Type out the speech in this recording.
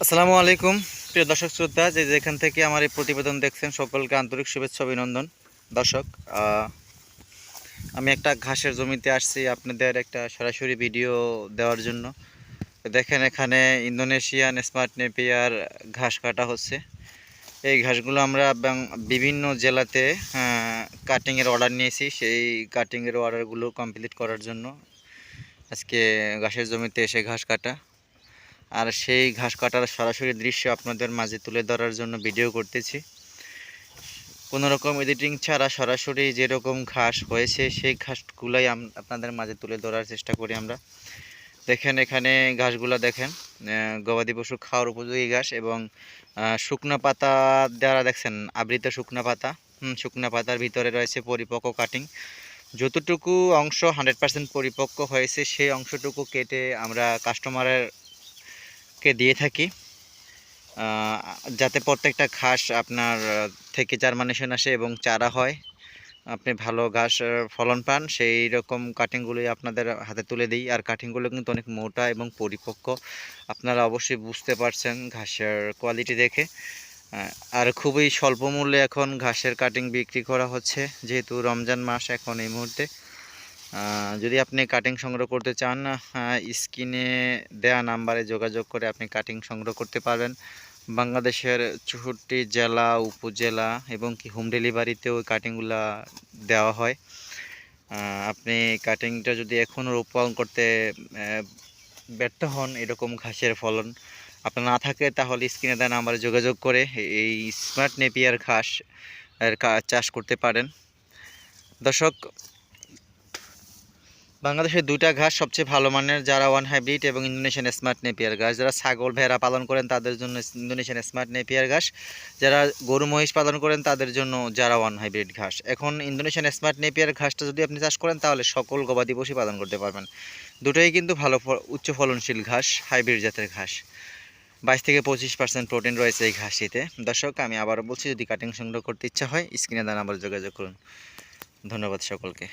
আসসালামু আলাইকুম, প্রিয় দর্শক শ্রদ্ধা যে যেখান থেকে আমার এই প্রতিবেদন দেখছেন, সকলকে আন্তরিক শুভেচ্ছা, অভিনন্দন। দর্শক আমি একটা ঘাসের জমিতে আসছি আপনাদের একটা সরাসরি ভিডিও দেওয়ার জন্য। দেখেন এখানে ইন্দোনেশিয়ান স্মার্ট নেপিয়ার ঘাস কাটা হচ্ছে। এই ঘাসগুলো আমরা বিভিন্ন জেলাতে কাটিংয়ের অর্ডার নিয়েছি। সেই কাটিংয়ের অর্ডারগুলো কমপ্লিট করার জন্য আজকে ঘাসের জমিতে এসে ঘাস কাটা। আর সেই ঘাস কাটার সরাসরি দৃশ্য আপনাদের মাঝে তুলে ধরার জন্য ভিডিও করতেছি। কোনো রকম এডিটিং ছাড়া সরাসরি যেরকম ঘাস হয়েছে, সেই ঘাসগুলাই আপনাদের মাঝে তুলে ধরার চেষ্টা করি আমরা। দেখেন এখানে ঘাসগুলো দেখেন গবাদি পশু খাওয়ার উপযোগী ঘাস এবং শুকনো পাতা দ্বারা দেখছেন, আবৃত শুকনো পাতা শুকনো পাতার ভিতরে রয়েছে পরিপক্ক কাটিং যতটুকু অংশ হান্ড্রেড পার্সেন্ট পরিপক্ক হয়েছে, সেই অংশটুকু কেটে আমরা কাস্টমারের কে দিয়ে থাকি। যাতে প্রত্যেকটা ঘাস আপনার থেকে জার্মানেশন আসে এবং চারা হয়। আপনি ভালো ঘাস ফলন পান, সেই রকম কাটিংগুলোই আপনাদের হাতে তুলে দিই। আর কাটিংগুলো কিন্তু অনেক মোটা এবং পরিপক্ক। আপনারা অবশ্যই বুঝতে পারছেন ঘাসের কোয়ালিটি দেখে। আর খুবই স্বল্প মূল্যে এখন ঘাসের কাটিং বিক্রি করা হচ্ছে। যেহেতু রমজান মাস এখন এই মুহূর্তে। যদি আপনি কাটিং সংগ্রহ করতে চান স্ক্রিনে দেয়া নাম্বারে যোগাযোগ করে আপনি কাটিং সংগ্রহ করতে পারবেন। বাংলাদেশের চৌষট্টি জেলা, উপজেলা এবং কি হোম ডেলিভারিতেও কাটিংগুলা দেওয়া হয়। আপনি কাটিংটা যদি এখনও রোপণ করতে ব্যর্থ হন, এরকম ঘাসের ফলন আপনার না থাকে, তাহলে স্ক্রিনে দেওয়া নাম্বারে যোগাযোগ করে এই স্মার্ট নেপিয়ার ঘাস চাষ করতে পারেন। দর্শক বাংলাদেশের দুইটা ঘাস সবচেয়ে ভালো মানের, যারা ওয়ান হাইব্রিড এবং ইন্দোনেশিয়ান স্মার্ট নেপিয়ার ঘাস। যারা ছাগল, ভেড়া পালন করেন, তাদের জন্য ইন্দোনেশিয়ান স্মার্ট নেপিয়ার ঘাস। যারা গরু, মহিষ পালন করেন, তাদের জন্য যারা ওয়ান হাইব্রিড ঘাস। এখন ইন্দোনেশিয়ান স্মার্ট নেপিয়ার ঘাসটা যদি আপনি চাষ করেন, তাহলে সকল গবাদি পশু পালন করতে পারবেন। দুটোই কিন্তু ভালো উচ্চ ফলনশীল ঘাস হাইব্রিড জাতের ঘাস। বাইশ থেকে পঁচিশ পার্সেন্ট প্রোটিন রয়েছে এই ঘাসটিতে। দর্শক, আমি আবারও বলছি, যদি কাটিং সংগ্রহ করতে ইচ্ছা হয় স্ক্রিনে দান আবার যোগাযোগ করুন। ধন্যবাদ সকলকে।